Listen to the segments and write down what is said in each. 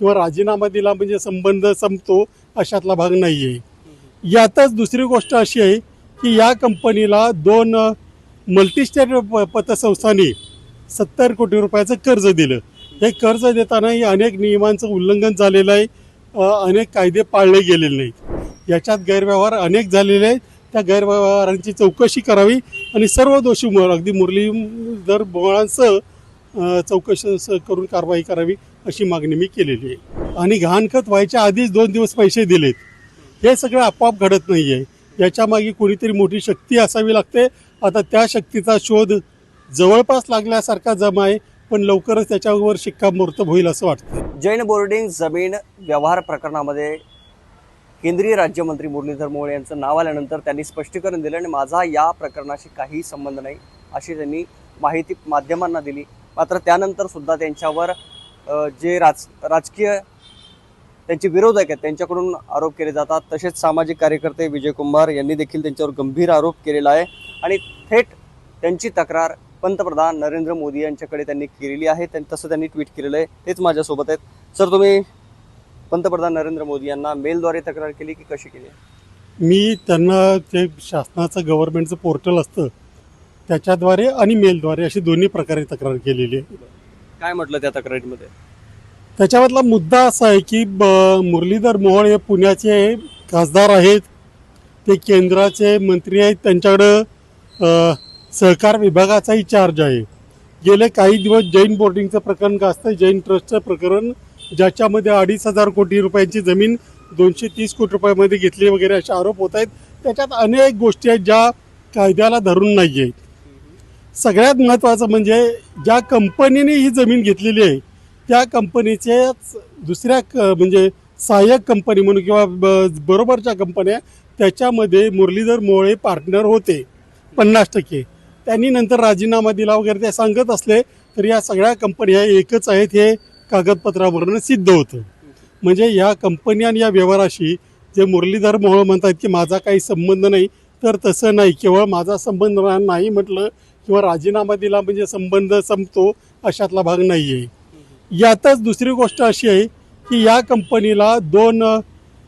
किंवा राजीनामा दिला म्हणजे संबंध संपतो अशातला भाग नाही आहे यातच दुसरी गोष्ट अशी आहे की या कंपनीला दोन मल्टीस्टेट प पतसंस्थांनी सत्तर कोटी रुपयाचं कर्ज दिलं. हे कर्ज देतानाही अनेक नियमांचं उल्लंघन झालेलं आहे. अनेक कायदे पाळले गेलेले नाहीत. याच्यात गैरव्यवहार अनेक झालेले आहेत. त्या गैरव्यवहारांची चौकशी करावी आणि सर्व दोषी मु- अगदी मुरलीधर बोळांसह चौकशी करून कारवाई करावी. अशी मागणी मी केलेली आहे. आणि गहाणखत व्हायच्या आधीच दोन दिवस पैसे दिलेत. हे सगळं आपोआप घडत नाही आहे याच्यामागे कुणीतरी कोणीतरी मोठी शक्ती असावी लागते. आता त्या शक्तीचा शोध जवळपास लागल्यासारखा जमा आहे पण लवकरच त्याच्यावर शिक्कामोर्तब होईल असं वाटतं. जैन बोर्डिंग जमीन व्यवहार प्रकरणामध्ये केंद्रीय राज्यमंत्री मुरलीधर मोहोळ यांचं नाव आल्यानंतर त्यांनी स्पष्टीकरण दिलं आणि माझा या प्रकरणाशी काहीही संबंध नाही अशी त्यांनी माहिती माध्यमांना दिली. मात्र त्यानंतर सुद्धा त्यांच्यावर जे राज राजकीय त्यांचे विरोधक आहेत त्यांच्याकडून आरोप केले जातात. तसेच सामाजिक कार्यकर्ते विजय कुंभार यांनी देखील त्यांच्यावर गंभीर आरोप केलेला आहे. आणि थेट त्यांची तक्रार पंतप्रधान नरेंद्र मोदी यांच्याकडे त्यांनी केलेली आहे. त्यां- तसं त्यांनी ट्विट केलेलं आहे. तेच माझ्यासोबत आहेत. सर तुम्ही पंतप्रधान नरेंद्र मोदी यांना मेलद्वारे तक्रार केली की कशी केली? मी त्यांना जे शासनाचं गव्हर्नमेंटचं पोर्टल असतं त्याच्याद्वारे आणि मेलद्वारे अशी दोन्ही प्रकारे तक्रार केलेली आहे. काय म्हटलं त्या तक्रारीमध्ये? त्याच्यामधला मुद्दा असा आहे की ब मुरलीधर मोहोळ हे पुण्याचे खासदार आहेत. ते केंद्राचे मंत्री आहेत. त्यांच्याकडं सहकार विभागाचाही चार्ज आहे. गेले काही दिवस जैन बोर्डिंगचं प्रकरण गाजतं जैन ट्रस्टचं प्रकरण ज्याच्यामध्ये अडीच हजार कोटी रुपयांची जमीन दोनशे तीस कोटी रुपयामध्ये घेतली वगैरे असे आरोप होत आहेत. त्याच्यात अनेक गोष्टी आहेत ज्या कायद्याला धरून नाही आहेत सगळ्यात महत्त्वाचं म्हणजे ज्या कंपनीने ही जमीन घेतलेली आहे त्या कंपनीचेच दुसऱ्या क म्हणजे सहाय्यक कंपनी म्हणून किंवा ब- बरोबरच्या कंपन्या त्याच्यामध्ये मुरलीधर मोळे पार्टनर होते पन्नास टक्के. त्यांनी नंतर राजीनामा दिला वगैरे ते सांगत असले तर या सगळ्या कंपन्या एकच आहेत हे कागदपत्रावरून सिद्ध होतं. म्हणजे या कंपनी आणि या व्यवहाराशी जे मुरलीधर मोहोळ म्हणतात की माझा काही संबंध नाही तर तसं नाही. केवळ माझा संबंध नाही म्हटलं किंवा राजीनामा दिला म्हणजे संबंध संपतो अशातला भाग नाही आहे यातच दुसरी गोष्ट अशी आहे की या कंपनीला दोन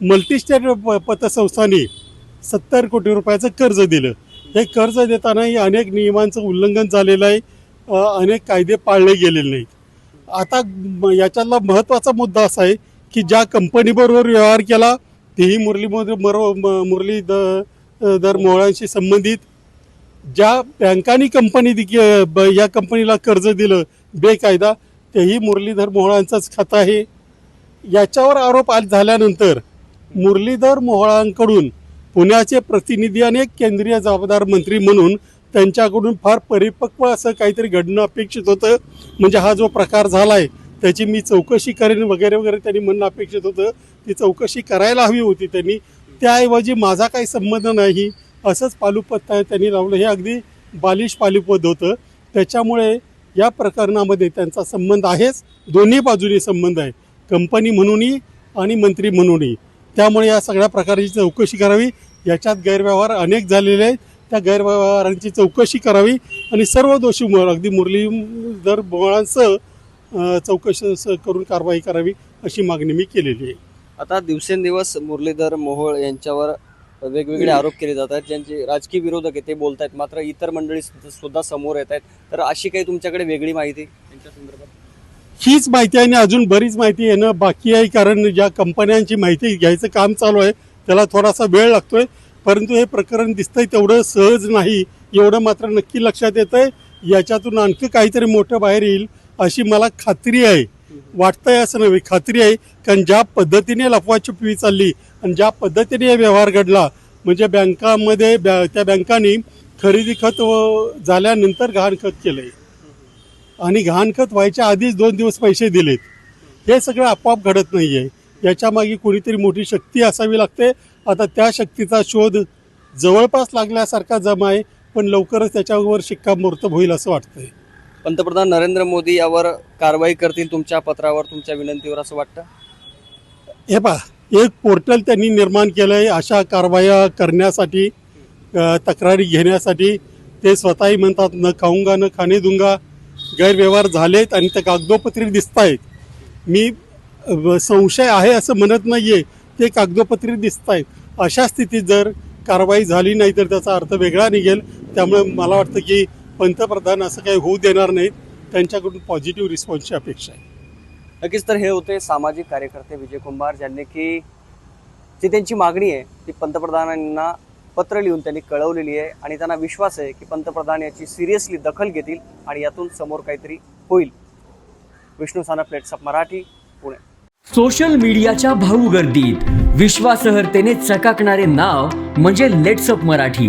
मल्टीस्टेट प पतसंस्थांनी सत्तर कोटी रुपयाचं कर्ज दिलं. हे कर्ज देतानाही अनेक नियमांचं उल्लंघन झालेलं आहे. अनेक कायदे पाळले गेलेले नाहीत. आता याच्यातला महत्त्वाचा मुद्दा असा आहे की ज्या कंपनीबरोबर व्यवहार केला तेही मुरली मरो मुरली द दर मोहळांशी संबंधित ज्या बँकांनी कंपनी ब- या कंपनीला कर्ज दिलं बेकायदा तेही मुरलीधर मोहळांचंच खातं आहे. याच्यावर आरोप आज झाल्यानंतर मुरलीधर मोहळांकडून पुण्याचे प्रतिनिधी आणि एक केंद्रीय जबाबदार मंत्री म्हणून त्यांच्याकडून फार परिपक्व असं काहीतरी घडणं अपेक्षित होतं. म्हणजे हा जो प्रकार झाला आहे त्याची मी चौकशी करेन वगैरे वगैरे त्यांनी म्हणणं अपेक्षित होतं. ती चौकशी करायला हवी होती त्यांनी. त्याऐवजी माझा काही संबंध नाही. असंच पालुपत त्यांनी लावलं. हे अगदी बालिश पालुपद होतं. त्याच्यामुळे या प्रकरणामध्ये त्यांचा संबंध आहेच. दोन्ही बाजूनी संबंध आहे. कंपनी म्हणूनही आणि मंत्री म्हणूनही. त्यामुळे या सगळ्या प्रकारची चौकशी करावी. याच्यात गैरव्यवहार अनेक झालेले आहेत. त्या गैरव्यवहारांची चौकशी करावी. आणि सर्व दोषी अगदी मुरलीधर बोळांसह चौकशी करून कारवाई करावी अशी मागणी मी केलेली आहे. आता दिवसेंदिवस मुरलीधर मोहोळ यांच्यावर वेगवेगळे आरोप केले जातात ज्यांचे राजकीय विरोधक आहेत ते बोलत आहेत. मात्र इतर मंडळी सुद्धा- समोर येत आहेत. तर अशी काही तुमच्याकडे वेगळी माहिती संदर्भात? हीच माहिती आहे आणि अजून बरीच माहिती येणं बाकी आहे कारण ज्या कंपन्यांची माहिती घ्यायचं काम चालू आहे. त्याला थोडासा वेळ लागतोय परंतु हे प्रकरण दिसतंय तेवढं सहज नाही एवढं मात्र नक्की लक्षात येतंय. याच्यातून आणखी काहीतरी मोठं बाहेर येईल अशी मला खात्री आहे. वाटतंय असं नव्हे. खात्री आहे कारण ज्या पद्धतीने लफवाछुपवी चालली आणि ज्या पद्धतीने व्यवहार घडला म्हणजे बँकामध्ये बॅ त्या बँकांनी खरेदी खत व- झाल्यानंतर गहाणखत केलं आहे आणि गहाणखत व्हायच्या आधीच दोन दिवस पैसे दिलेत. हे सगळं आपोआप घडत नाही आहे याच्यामागे कुणीतरी कोणीतरी मोठी शक्ती असावी लागते. आता त्या शक्तीचा शोध जवळपास लागल्यासारखा जमा आहे पण लवकरच त्याच्यावर शिक्कामोर्तब होईल असं वाटतंय. पंतप्रधान नरेंद्र मोदी यावर कारवाई करतील तुमच्या पत्रावर तुमच्या विनंतीवर असं वाटतं? हे पहा एक पोर्टल त्यांनी निर्माण केलं आहे अशा कारवाया करण्यासाठी तक्रारी घेण्यासाठी. ते स्वतःही म्हणतात न खाऊंगा न खाणे दुंगा. गैरव्यवहार झालेत आणि ते कागदोपत्री दिसत आहेत मी संशय आहे असं म्हणत नाही आहे ते कागदोपत्री दिसत आहेत अशा स्थितीत जर कारवाई झाली नाही तर त्याचा अर्थ वेगळा निघेल. त्यामुळे मला वाटतं की पंतप्रधान असं काही होऊ देणार नाहीत. त्यांच्याकडून पॉझिटिव्ह रिस्पॉन्सची अपेक्षा आहे. नक्कीच तर हे होते सामाजिक कार्यकर्ते विजय कुंभार ज्यांनी की जी त्यांची मागणी आहे ती पंतप्रधानांना पत्र लिहून त्यांनी कळवलेली आहे आणि त्यांना विश्वास आहे की पंतप्रधान याची सिरियसली दखल घेतील आणि यातून समोर काहीतरी होईल. विष्णू साना plates of Marathi Pune. Social मीडियाच्या भाऊ गर्दीत विश्वासार्हतेने चकाकणारे नाव म्हणजे लेट्सअप मराठी.